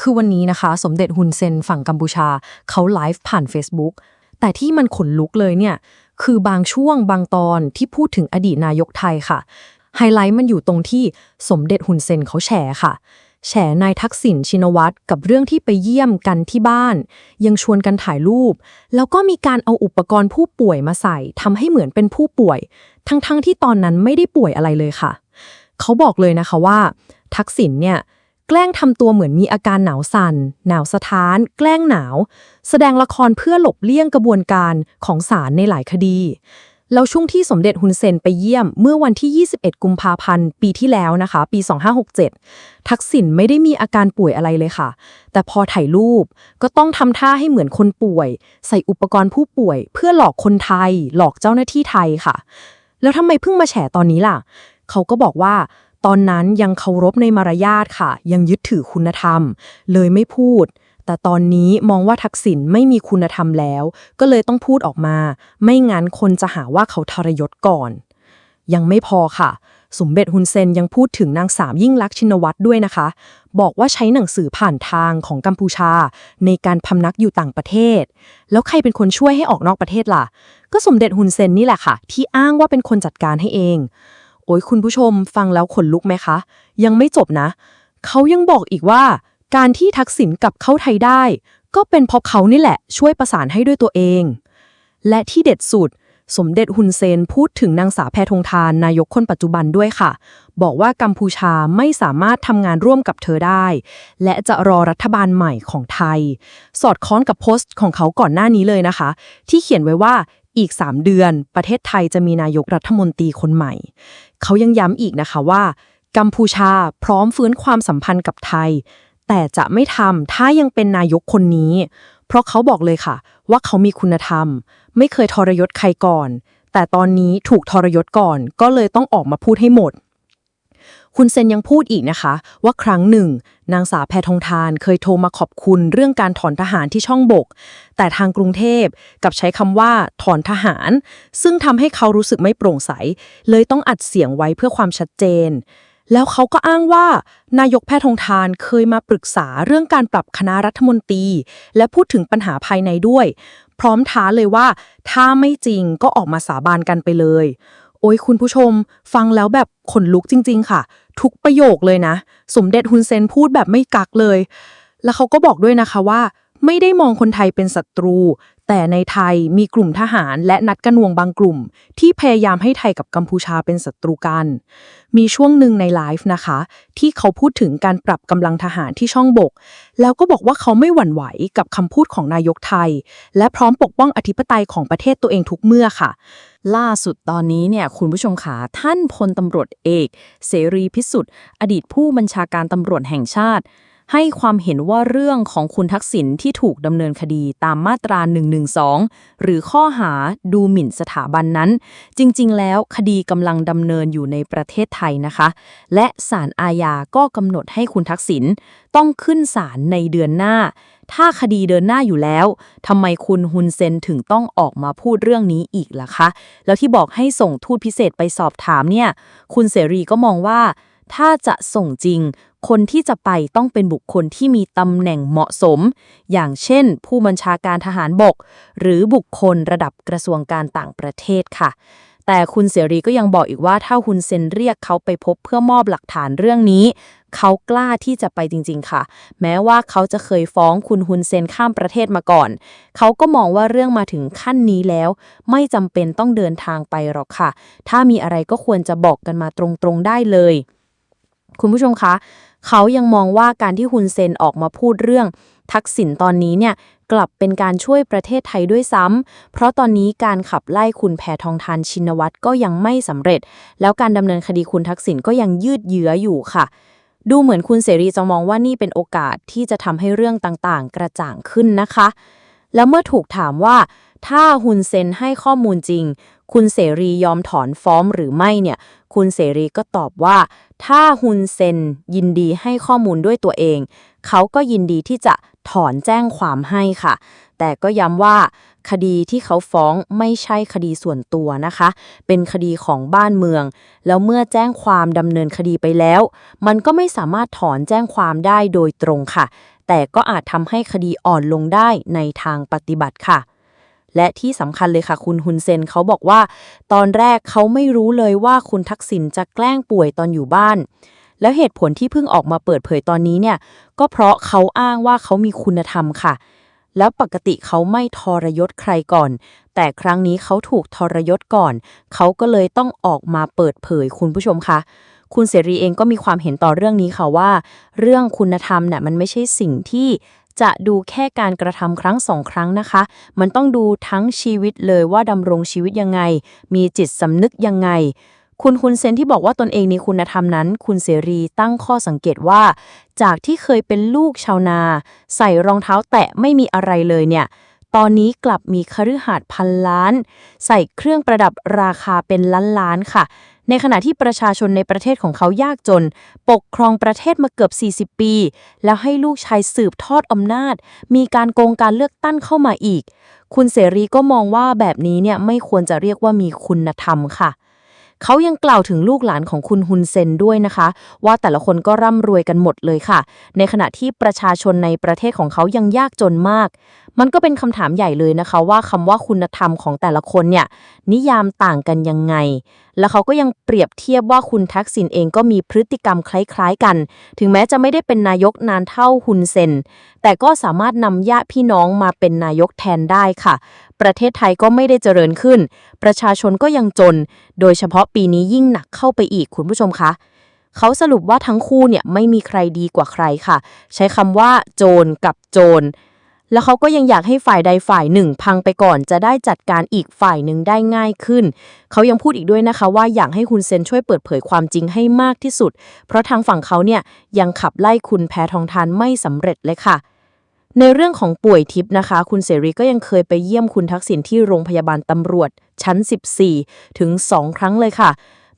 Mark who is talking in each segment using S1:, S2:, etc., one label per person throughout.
S1: คือวันนี้นะคะ สมเด็จฮุนเซนฝั่งกัมพูชาเขาไลฟ์ผ่าน Facebook แต่ที่มันขนลุกเลยเนี่ย คือบางช่วงบางตอนที่พูดถึงอดีตนายกไทยค่ะ ไฮไลท์มันอยู่ตรงที่สมเด็จฮุนเซนเขาแฉค่ะ แฉนายทักษิณชินวัตรกับเรื่องที่ไปเยี่ยมกันที่บ้าน ยังชวนกันถ่ายรูป แล้วก็มีการเอาอุปกรณ์ผู้ป่วยมาใส่ทำให้เหมือนเป็นผู้ป่วย ทั้งๆที่ตอนนั้นไม่ได้ป่วยอะไรเลยค่ะ เขาบอกเลยนะคะว่า ทักษิณเนี่ย แกล้งทำตัวเหมือนมีอาการหนาวสัน่น หนาวสะท้าน แกล้งหนาว แสดงละครเพื่อหลบเลี่ยงกระบวนการของศาลในหลายคดี แล้วช่วงที่สมเด็จฮุนเซนไปเยี่ยมเมื่อวันที่ 21 กุมภาพันธ์ ปีที่แล้วนะคะ ปี 2567 ทักษิณไม่ได้มีอาการป่วยอะไรเลยค่ะ แต่พอถ่ายรูปก็ต้องทำท่าให้เหมือนคนป่วย ใส่อุปกรณ์ผู้ป่วย เพื่อหลอกคนไทย หลอกเจ้าหน้าที่ไทยค่ะ แล้วทำไมเพิ่งมาแฉตอนนี้ล่ะ เขาก็บอกว่า ตอนนั้นยังเคารพในมารยาทค่ะ ยังยึดถือคุณธรรม เลยไม่พูด แต่ตอนนี้มองว่าทักษิณไม่มีคุณธรรมแล้ว ก็เลยต้องพูดออกมา ไม่งั้นคนจะหาว่าเขาทรยศก่อน ยังไม่พอค่ะ สมเด็จฮุนเซนยังพูดถึงนางสาวยิ่งลักษณ์ชินวัตรด้วยนะคะ บอกว่าใช้หนังสือผ่านทางของกัมพูชา ในการพำนักอยู่ต่างประเทศ แล้วใครเป็นคนช่วยให้ออกนอกประเทศล่ะ ก็สมเด็จฮุนเซนนี่แหละค่ะ ที่อ้างว่าเป็นคนจัดการให้เอง โอ้ยคุณผู้ชมฟังแล้วขนลุกไหมคะ ยังไม่จบนะ เขายังบอกอีกว่า การที่ทักษิณกลับเข้าไทยได้ ก็เป็นเพราะเขานี่แหละ ช่วยประสานให้ด้วยตัวเอง และที่เด็ดสุด สมเด็จฮุนเซนพูดถึงนางสาวแพทองทานนายกคนปัจจุบันด้วยค่ะ บอกว่ากัมพูชาไม่สามารถทำงานร่วมกับเธอได้ และจะรอรัฐบาลใหม่ของไทย สอดคล้องกับโพสต์ของเขาก่อนหน้านี้เลยนะคะ ที่เขียนไว้ว่า อีก 3 เดือน ประเทศไทยจะมีนายกรัฐมนตรีคนใหม่ เขายังย้ำอีกนะคะว่า กัมพูชาพร้อมฟื้นความสัมพันธ์กับไทย แต่จะไม่ทำถ้ายังเป็นนายกคนนี้ เพราะเขาบอกเลยค่ะ ว่าเขามีคุณธรรม ไม่เคยทรยศใครก่อน แต่ตอนนี้ถูกทรยศก่อนก็เลยต้องออกมาพูดให้หมด คุณเซนยังพูดอีกนะคะ ว่าครั้งหนึ่ง นางสาวแพทองทานเคยโทรมาขอบคุณเรื่องการถอนทหารที่ช่องบก แต่ทางกรุงเทพกลับใช้คำว่าถอนทหาร ซึ่งทำให้เขารู้สึกไม่โปร่งใส เลยต้องอัดเสียงไว้เพื่อความชัดเจน แล้วเขาก็อ้างว่า นายกแพทองทานเคยมาปรึกษาเรื่องการปรับคณะรัฐมนตรี และพูดถึงปัญหาภายในด้วย พร้อมท้าเลยว่า ถ้าไม่จริงก็ออกมาสาบานกันไปเลย โอ้ยคุณผู้ชม ฟังแล้วแบบขนลุกจริง ๆ ค่ะ ทุกประโยคเลยนะ สมเด็จฮุนเซนพูดแบบไม่กักเลย แล้วเขาก็บอกด้วยนะคะว่า ไม่ได้มองคนไทยเป็นศัตรู แต่ในไทยมีกลุ่มทหารและนัดกันวงบางกลุ่ม ที่พยายามให้ไทยกับกัมพูชาเป็นศัตรูกัน มีช่วงหนึ่งในไลฟ์นะคะ ที่เขาพูดถึงการปรับกำลังทหารที่ช่องบก แล้วก็บอกว่าเขาไม่หวั่นไหวกับคำพูดของนายกไทย และพร้อมปกป้องอธิปไตยของประเทศตัวเองทุกเมื่อค่ะ
S2: ล่าสุดตอนนี้เนี่ยคุณผู้ชมขาท่านพลตำรวจเอก เสรีพิสุทธิ์ อดีตผู้บัญชาการตำรวจแห่งชาติ ให้ความเห็นว่าเรื่องของคุณทักษิณที่ถูกดำเนินคดีตามมาตรา 112 หรือข้อหาดูหมิ่นสถาบันนั้น จริง ๆ แล้วคดีกำลังดำเนินอยู่ในประเทศไทยนะคะ และศาลอาญาก็กำหนดให้คุณทักษิณต้องขึ้นศาลในเดือนหน้า ถ้าคดีเดินหน้าอยู่แล้วทำไมคุณฮุนเซนถึงต้องออกมาพูดเรื่องนี้อีกล่ะคะ แล้วที่บอกให้ส่งทูตพิเศษไปสอบถามเนี่ย คุณเสรีก็มองว่าถ้าจะส่งจริง คนที่จะไปต้องเป็นบุคคลที่มีตำแหน่งเหมาะสม อย่างเช่น ผู้บัญชาการทหารบก หรือบุคคลระดับกระทรวงการต่างประเทศค่ะ แต่คุณเสรีก็ยังบอกอีกว่าถ้าฮุนเซนเรียกเขาไปพบเพื่อมอบหลักฐานเรื่องนี้ เขากล้าที่จะไปจริง ๆ ค่ะ แม้ว่าเขาจะเคยฟ้องคุณฮุนเซนข้ามประเทศมาก่อน เขาก็มองว่าเรื่องมาถึงขั้นนี้แล้ว ไม่จำเป็นต้องเดินทางไปหรอกค่ะ ถ้ามีอะไรก็ควรจะบอกกันมาตรงๆได้เลย คุณผู้ชมคะ เขายังมองว่าการที่ฮุนเซนออกมาพูดเรื่อง ทักษิณตอนนี้เนี่ยกลับเป็นการช่วยประเทศไทยด้วยซ้ำ เพราะตอนนี้การขับไล่คุณแพทองทานชินวัตรก็ยังไม่สำเร็จ แล้วการดำเนินคดีคุณทักษิณก็ยังยืดเยื้ออยู่ค่ะ ดูเหมือนคุณเสรีจะมองว่านี่เป็นโอกาสที่จะทำให้เรื่องต่างๆ กระจ่างขึ้นนะคะ แล้วเมื่อถูกถามว่า ถ้าฮุนเซนให้ข้อมูลจริง คุณเสรียอมถอนฟ้องหรือไม่เนี่ย คุณเสรีก็ตอบว่า ถ้าฮุนเซนยินดีให้ข้อมูลด้วยตัวเอง เขาก็ยินดีที่จะถอนแจ้งความให้ค่ะ แต่ก็ย้ำว่า คดีที่เขาฟ้องไม่ใช่คดีส่วนตัวนะคะ เป็นคดีของบ้านเมือง แล้วเมื่อแจ้งความดำเนินคดีไปแล้ว มันก็ไม่สามารถถอนแจ้งความได้โดยตรงค่ะ
S1: แต่ก็อาจทำให้คดีอ่อนลงได้ในทางปฏิบัติค่ะ และที่สำคัญเลยค่ะคุณฮุนเซนเขาบอกว่า ตอนแรกเขาไม่รู้เลยว่าคุณทักษิณจะแกล้งป่วยตอนอยู่บ้าน แล้วเหตุผลที่เพิ่งออกมาเปิดเผยตอนนี้เนี่ย ก็เพราะเขาอ้างว่าเขามีคุณธรรมค่ะ แล้วปกติเขาไม่ทรยศใครก่อน แต่ครั้งนี้เขาถูกทรยศก่อน เขาก็เลยต้องออกมาเปิดเผยคุณผู้ชมคะคุณเสรีเองก็มีความเห็นต่อเรื่องนี้ค่ะว่า เรื่องคุณธรรมเนี่ยมันไม่ใช่สิ่งที่ จะดูแค่การกระทำครั้งสองครั้งนะคะ มันต้องดูทั้งชีวิตเลยว่าดำรงชีวิตยังไง มีจิตสำนึกยังไง คุณคุณเซนที่บอกว่าตนเองมีคุณธรรมนั้น คุณเสรีตั้งข้อสังเกตว่า จากที่เคยเป็นลูกชาวนา ใส่รองเท้าแตะไม่มีอะไรเลยเนี่ยตอนนี้กลับมีคฤหาสน์พันล้าน ใส่เครื่องประดับราคาเป็นล้านล้านค่ะ ในขณะที่ประชาชนในประเทศของเขายากจน ปกครองประเทศมาเกือบ 40 ปี แล้วให้ลูกชายสืบทอดอำนาจ มีการโกงการเลือกตั้งเข้ามาอีก คุณเสรีก็มองว่าแบบนี้เนี่ยไม่ควรจะเรียกว่ามีคุณธรรมค่ะเขายังกล่าวถึงลูกหลานของคุณฮุนเซนด้วยนะคะ ว่าแต่ละคนก็ร่ำรวยกันหมดเลยค่ะ ในขณะที่ประชาชนในประเทศของเขายังยากจนมาก มันก็เป็นคำถามใหญ่เลยนะคะว่าคำว่าคุณธรรมของแต่ละคนเนี่ยนิยามต่างกันยังไง แล้วเขาก็ยังเปรียบเทียบว่าคุณทักษิณเองก็มีพฤติกรรมคล้ายๆกัน ถึงแม้จะไม่ได้เป็นนายกนานเท่าฮุนเซน แต่ก็สามารถนำญาติพี่น้องมาเป็นนายกแทนได้ค่ะ ประเทศไทยก็ไม่ได้เจริญขึ้น ประชาชนก็ยังจน โดยเฉพาะปีนี้ยิ่งหนักเข้าไปอีกคุณผู้ชมคะเขาสรุปว่าทั้งคู่เนี่ยไม่มีใครดีกว่าใครค่ะ ใช้คำว่าโจรกับโจร แล้วเขาก็ยังอยากให้ฝ่ายใดฝ่ายหนึ่ง พังไปก่อนจะได้จัดการอีกฝ่ายหนึ่งได้ง่ายขึ้น เขายังพูดอีกด้วยนะคะว่าอยากให้คุณเซนช่วยเปิดเผยความจริงให้มากที่สุด เพราะทางฝั่งเขาเนี่ยยังขับไล่คุณแพทองทานไม่สำเร็จเลยค่ะ ในเรื่องของป่วยทิพย์นะคะ คุณเสรีก็ยังเคยไปเยี่ยมคุณทักษิณที่โรงพยาบาลตำรวจชั้น 14 ถึง 2 ครั้งเลยค่ะ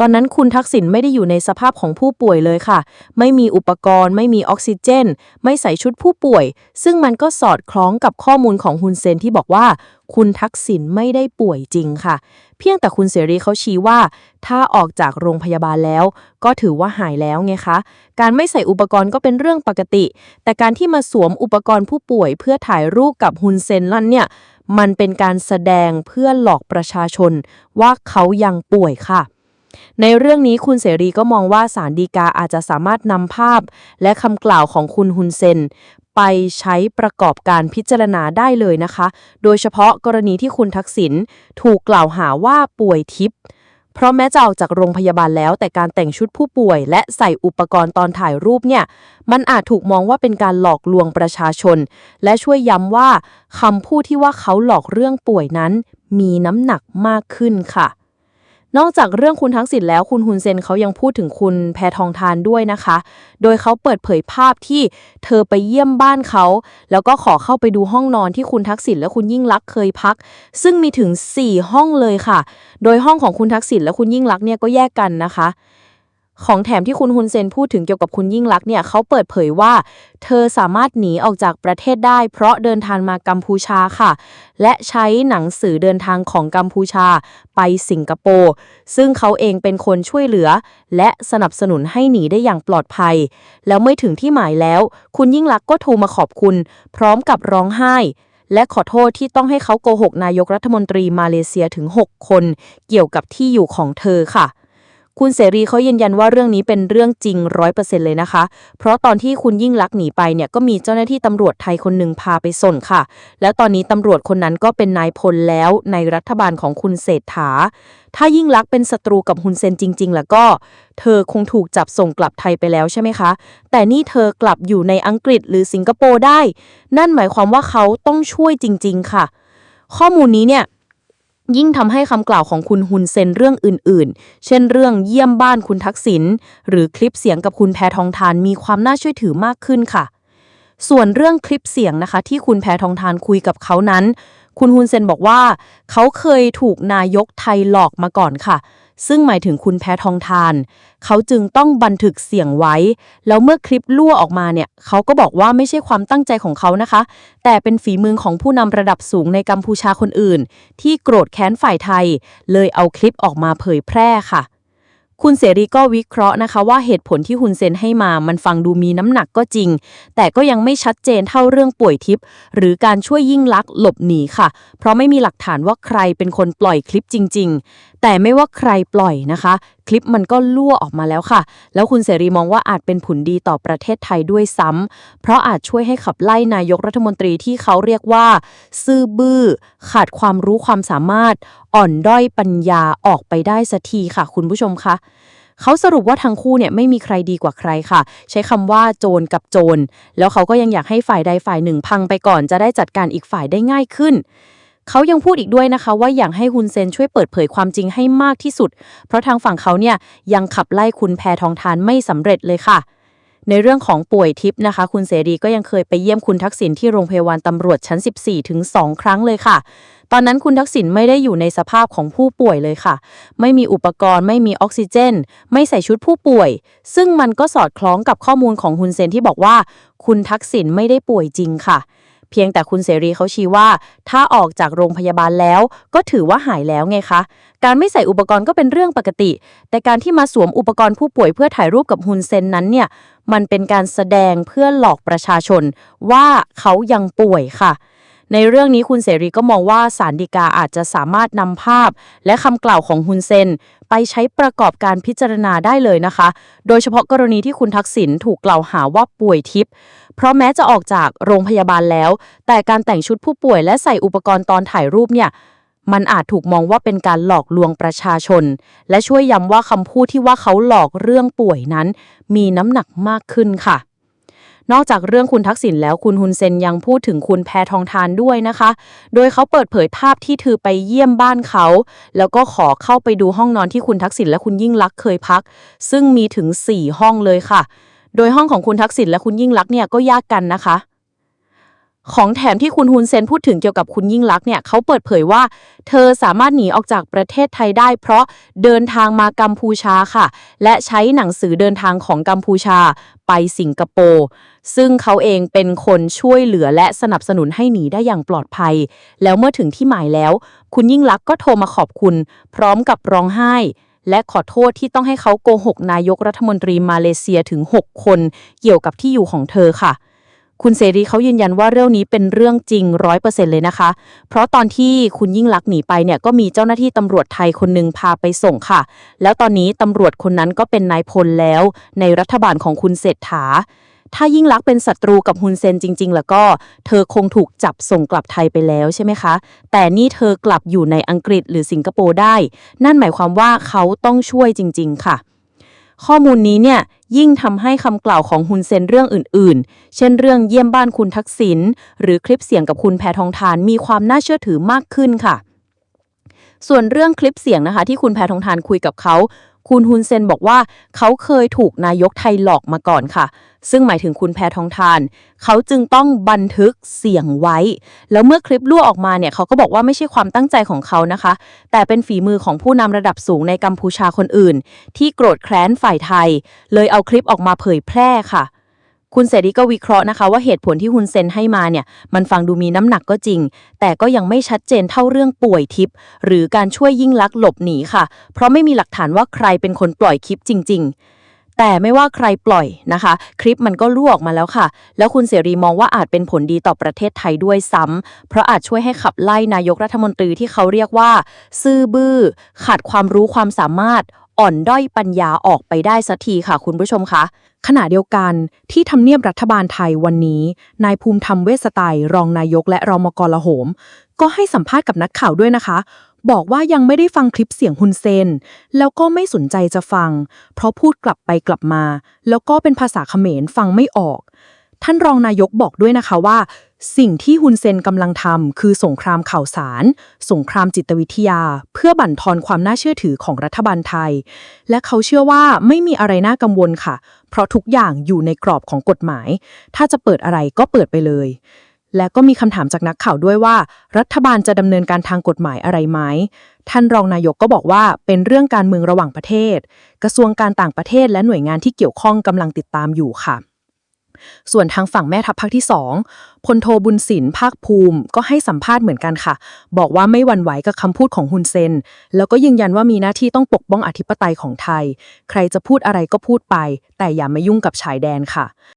S1: ตอนนั้นคุณทักษิณไม่ได้อยู่ในสภาพของผู้ป่วยเลยค่ะ ไม่มีอุปกรณ์ ไม่มีออกซิเจน ไม่ใส่ชุดผู้ป่วย ซึ่งมันก็สอดคล้องกับข้อมูลของฮุนเซนที่บอกว่า คุณทักษิณไม่ได้ป่วยจริงค่ะ เพียงแต่คุณเสรีเขาชี้ว่า ถ้าออกจากโรงพยาบาลแล้ว ก็ถือว่าหายแล้วไงคะ การไม่ใส่อุปกรณ์ก็เป็นเรื่องปกติ แต่การที่มาสวมอุปกรณ์ผู้ป่วย เพื่อถ่ายรูปกับฮุนเซนนั่นเนี่ย มันเป็นการแสดงเพื่อหลอกประชาชน ว่าเขายังป่วยค่ะ ในเรื่องนี้คุณเสรีก็มองว่าสารดีกาอาจจะสามารถนำภาพ และคำกล่าวของคุณฮุนเซนไปใช้ประกอบการพิจารณาได้เลยนะคะ โดยเฉพาะกรณีที่คุณทักษิณถูกกล่าวหาว่าป่วยทิพย์เพราะแม้จะออกจากโรงพยาบาลแล้ว แต่การแต่งชุดผู้ป่วย และใส่อุปกรณ์ตอนถ่ายรูปเนี่ย มันอาจถูกมองว่าเป็นการหลอกลวงประชาชน และช่วยย้ำว่าคำพูดที่ว่าเขาหลอกเรื่องป่วยนั้น มีน้ำหนักมากขึ้นค่ะ นอกจากเรื่องคุณทักษิณแล้วคุณฮุนเซนเขายังพูดถึงคุณแพทองทานด้วยนะคะ โดยเขาเปิดเผยภาพที่เธอไปเยี่ยมบ้านเขา แล้วก็ขอเข้าไปดูห้องนอนที่คุณทักษิณและคุณยิ่งลักษณ์เคยพัก ซึ่งมีถึง 4 ห้องเลยค่ะ โดยห้องของคุณทักษิณและคุณยิ่งลักษณ์เนี่ยก็แยกกันนะคะ ของแถมที่คุณฮุนเซนพูดถึงเกี่ยวกับคุณยิ่งลักษณ์เนี่ยเขาเปิดเผยว่า เธอสามารถหนีออกจากประเทศได้ เพราะเดินทางมากัมพูชาค่ะ และใช้หนังสือเดินทางของกัมพูชาไปสิงคโปร์ซึ่งเขาเองเป็นคนช่วยเหลือ และสนับสนุนให้หนีได้อย่างปลอดภัย แล้วเมื่อถึงที่หมายแล้ว คุณยิ่งลักษณ์ก็โทรมาขอบคุณ พร้อมกับร้องไห้และขอโทษที่ต้องให้เขาโกหกนายกรัฐมนตรีมาเลเซียถึง 6 คน เกี่ยวกับที่อยู่ของเธอค่ะ คุณเสรีเขายืนยันว่าเรื่องนี้เป็นเรื่องจริงร้อยเปอร์เซ็นต์เลยนะคะ เพราะตอนที่คุณยิ่งลักษณ์หนีไปเนี่ยก็มีเจ้าหน้าที่ตำรวจไทยคนหนึ่งพาไปส่งค่ะ แล้วตอนนี้ตำรวจคนนั้นก็เป็นนายพลแล้วในรัฐบาลของคุณเศรษฐา ถ้ายิ่งลักษณ์เป็นศัตรูกับฮุนเซนจริง ๆ แล้วก็ เธอคงถูกจับส่งกลับไทยไปแล้วใช่ไหมคะ แต่นี่เธอกลับอยู่ในอังกฤษหรือสิงคโปร์ได้ นั่นหมายความว่าเขาต้องช่วยจริง ๆ ค่ะ ข้อมูลนี้เนี่ย ยิ่งทำให้คำกล่าวของคุณฮุนเซนเรื่องอื่นๆ เช่นเรื่องเยี่ยมบ้านคุณทักษิณหรือคลิปเสียงกับคุณแพทองทานมีความน่าเชื่อถือมากขึ้นค่ะ ส่วนเรื่องคลิปเสียงนะคะ ที่คุณแพทองทานคุยกับเขานั้น คุณฮุนเซนบอกว่า เขาเคยถูกนายกไทยหลอกมาก่อนค่ะ ซึ่งหมายถึงคุณแพทองทาน เขาจึงต้องบันทึกเสียงไว้ แล้วเมื่อคลิปลั่วออกมาเนี่ย เขาก็บอกว่าไม่ใช่ความตั้งใจของเขานะคะ แต่เป็นฝีมือของผู้นำระดับสูงในกัมพูชาคนอื่น ที่โกรธแค้นฝ่ายไทย เลยเอาคลิปออกมาเผยแพร่ค่ะคุณเสรีก็วิเคราะห์นะคะว่าเหตุผลที่ฮุนเซนให้มา มันฟังดูมีน้ำหนักก็จริง แต่ก็ยังไม่ชัดเจนเท่าเรื่องป่วยทิพย์หรือการช่วยยิ่งลักษณ์หลบหนีค่ะ เพราะไม่มีหลักฐานว่าใครเป็นคนปล่อยคลิปจริง แต่ไม่ว่าใครปล่อยนะคะ คลิปมันก็ลั่วออกมาแล้วค่ะ แล้วคุณเสรีมองว่าอาจเป็นผลดีต่อประเทศไทยด้วยซ้ำเพราะอาจช่วยให้ขับไล่นายกรัฐมนตรีที่เขาเรียกว่า ซื่อบื้อ ขาดความรู้ความสามารถ อ่อนด้อยปัญญาออกไปได้สักทีค่ะ คุณผู้ชมคะเขาสรุปว่าทั้งคู่เนี่ยไม่มีใครดีกว่าใครค่ะ ใช้คำว่าโจรกับโจร แล้วเขาก็ยังอยากให้ฝ่ายใดฝ่ายหนึ่งพังไปก่อนจะได้จัดการอีกฝ่ายได้ง่ายขึ้น เขายังพูดอีกด้วยนะคะ ว่าอยากให้ฮุนเซนช่วยเปิดเผยความจริงให้มากที่สุด เพราะทางฝั่งเขาเนี่ยยังขับไล่คุณแพทองทานไม่สำเร็จเลยค่ะ ในเรื่องของป่วยทิพย์นะคะ คุณเสรีก็ยังเคยไปเยี่ยมคุณทักษิณที่โรงพยาบาลตำรวจชั้น 14 ถึง 2 ครั้งเลยค่ะ ตอนนั้นคุณทักษิณไม่ได้อยู่ในสภาพของผู้ป่วยเลยค่ะ ไม่มีอุปกรณ์ ไม่มีออกซิเจน ไม่ใส่ชุดผู้ป่วย ซึ่งมันก็สอดคล้องกับข้อมูลของฮุนเซนที่บอกว่า คุณทักษิณไม่ได้ป่วยจริงค่ะ เพียงแต่คุณเสรีเขาชี้ว่า ถ้าออกจากโรงพยาบาลแล้ว ก็ถือว่าหายแล้วไงคะ การไม่ใส่อุปกรณ์ก็เป็นเรื่องปกติ แต่การที่มาสวมอุปกรณ์ผู้ป่วยเพื่อถ่ายรูปกับฮุนเซนนั้นเนี่ยมันเป็นการแสดงเพื่อหลอกประชาชน ว่าเขายังป่วยค่ะในเรื่องนี้คุณเสรีก็มองว่าสารดีกาอาจจะสามารถนำภาพ และคำกล่าวของฮุนเซน ไปใช้ประกอบการพิจารณาได้เลยนะคะ โดยเฉพาะกรณีที่คุณทักษิณถูกกล่าวหาว่าป่วยทิพย์ เพราะแม้จะออกจากโรงพยาบาลแล้ว แต่การแต่งชุดผู้ป่วยและใส่อุปกรณ์ตอนถ่ายรูปเนี่ยมันอาจถูกมองว่าเป็นการหลอกลวงประชาชน และช่วยย้ำว่าคำพูดที่ว่าเขาหลอกเรื่องป่วยนั้น มีน้ำหนักมากขึ้นค่ะ นอกจากเรื่องคุณทักษิณแล้วคุณฮุนเซนยังพูดถึงคุณแพทองทานด้วยนะคะ โดยเขาเปิดเผยภาพที่เธอไปเยี่ยมบ้านเขา แล้วก็ขอเข้าไปดูห้องนอนที่คุณทักษิณและคุณยิ่งลักษณ์เคยพัก ซึ่งมีถึง 4 ห้องเลยค่ะ โดยห้องของคุณทักษิณและคุณยิ่งลักษณ์เนี่ยก็ยากกันนะคะ ของแถมที่คุณฮุนเซนพูดถึงเกี่ยวกับคุณยิ่งลักษณ์เนี่ยเขาเปิดเผยว่า เธอสามารถหนีออกจากประเทศไทยได้ เพราะเดินทางมากัมพูชาค่ะ และใช้หนังสือเดินทางของกัมพูชาไปสิงคโปร์ซึ่งเขาเองเป็นคนช่วยเหลือและสนับสนุนให้หนีได้อย่างปลอดภัย แล้วเมื่อถึงที่หมายแล้ว คุณยิ่งลักษณ์ก็โทรมาขอบคุณ พร้อมกับร้องไห้และขอโทษที่ต้องให้เขาโกหกนายกรัฐมนตรีมาเลเซียถึง 6 คน เกี่ยวกับที่อยู่ของเธอค่ะ คุณเสรีเขายืนยันว่าเรื่องนี้เป็นเรื่องจริงร้อยเปอร์เซ็นเลยนะคะ เพราะตอนที่คุณยิ่งลักษณ์หนีไปเนี่ยก็มีเจ้าหน้าที่ตำรวจไทยคนหนึ่งพาไปส่งค่ะ แล้วตอนนี้ตำรวจคนนั้นก็เป็นนายพลแล้ว ในรัฐบาลของคุณเศรษฐา ถ้ายิ่งลักษณ์เป็นศัตรูกับฮุนเซนจริง ๆ แล้วก็เธอคงถูกจับส่งกลับไทยไปแล้วใช่ไหมคะ แต่นี่เธอกลับอยู่ในอังกฤษหรือสิงคโปร์ได้ นั่นหมายความว่าเขาต้องช่วยจริง ๆ ค่ะ ข้อมูลนี้เนี่ยยิ่งทำให้คำกล่าวของฮุนเซนเรื่องอื่นๆ เช่นเรื่องเยี่ยมบ้านคุณทักษิณหรือคลิปเสียงกับคุณแพทองทานมีความน่าเชื่อถือมากขึ้นค่ะ ส่วนเรื่องคลิปเสียงนะคะ ที่คุณแพทองทานคุยกับเขา คุณฮุนเซนบอกว่าเขาเคยถูกนายกไทยหลอกมาก่อนค่ะ ซึ่งหมายถึงคุณแพทองทาน เขาจึงต้องบันทึกเสียงไว้ แล้วเมื่อคลิปรั่วออกมาเนี่ยเขาก็บอกว่าไม่ใช่ความตั้งใจของเขานะคะ แต่เป็นฝีมือของผู้นำระดับสูงในกัมพูชาคนอื่น ที่โกรธแค้นฝ่ายไทย เลยเอาคลิปออกมาเผยแพร่ค่ะ คุณเสรีก็วิเคราะห์นะคะว่าเหตุผลที่ฮุนเซนให้มาเนี่ยมันฟังดูมีน้ำหนักก็จริง แต่ก็ยังไม่ชัดเจนเท่าเรื่องป่วยทิพย์หรือการช่วยยิ่งลักษณ์หลบหนีค่ะ เพราะไม่มีหลักฐานว่าใครเป็นคนปล่อยคลิปจริง ๆแต่ไม่ว่าใครปล่อยนะคะ คลิปมันก็รั่วออกมาแล้วค่ะ แล้วคุณเสรีมองว่าอาจเป็นผลดีต่อประเทศไทยด้วยซ้ำเพราะอาจช่วยให้ขับไล่นายกรัฐมนตรีที่เขาเรียกว่า ซื่อบื้อขาดความรู้ความสามารถ อ่อนด้อยปัญญาออกไปได้สักทีค่ะคุณผู้ชมคะ
S3: ขณะเดียวกันที่ทำเนียบรัฐบาลไทยวันนี้ นายภูมิธรรมเวสไตล์รองนายกและรมกลโหม ก็ให้สัมภาษณ์กับนักข่าวด้วยนะคะ บอกว่ายังไม่ได้ฟังคลิปเสียงฮุนเซน แล้วก็ไม่สนใจจะฟัง เพราะพูดกลับไปกลับมา แล้วก็เป็นภาษาเขมรฟังไม่ออก ท่านรองนายกบอกด้วยนะคะว่า สิ่งที่ฮุนเซนกำลังทำคือสงครามข่าวสาร สงครามจิตวิทยา เพื่อบั่นทอนความน่าเชื่อถือของรัฐบาลไทย และเขาเชื่อว่าไม่มีอะไรน่ากังวลค่ะ เพราะทุกอย่างอยู่ในกรอบของกฎหมาย ถ้าจะเปิดอะไรก็เปิดไปเลย และก็มีคำถามจากนักข่าวด้วยว่า รัฐบาลจะดำเนินการทางกฎหมายอะไรไหมท่านรองนายกก็บอกว่าเป็นเรื่องการเมืองระหว่างประเทศ กระทรวงการต่างประเทศและหน่วยงานที่เกี่ยวข้องกำลังติดตามอยู่ค่ะ
S1: ส่วนทางฝั่งแม่ทัพภาคที่2พลโทบุญสินภาคภูมิ ก็ให้สัมภาษณ์เหมือนกันค่ะ บอกว่าไม่หวั่นไหวกับคำพูดของฮุนเซน แล้วก็ยืนยันว่ามีหน้าที่ต้องปกป้องอธิปไตยของไทย ใครจะพูดอะไรก็พูดไป แต่อย่ามายุ่งกับชายแดนค่ะ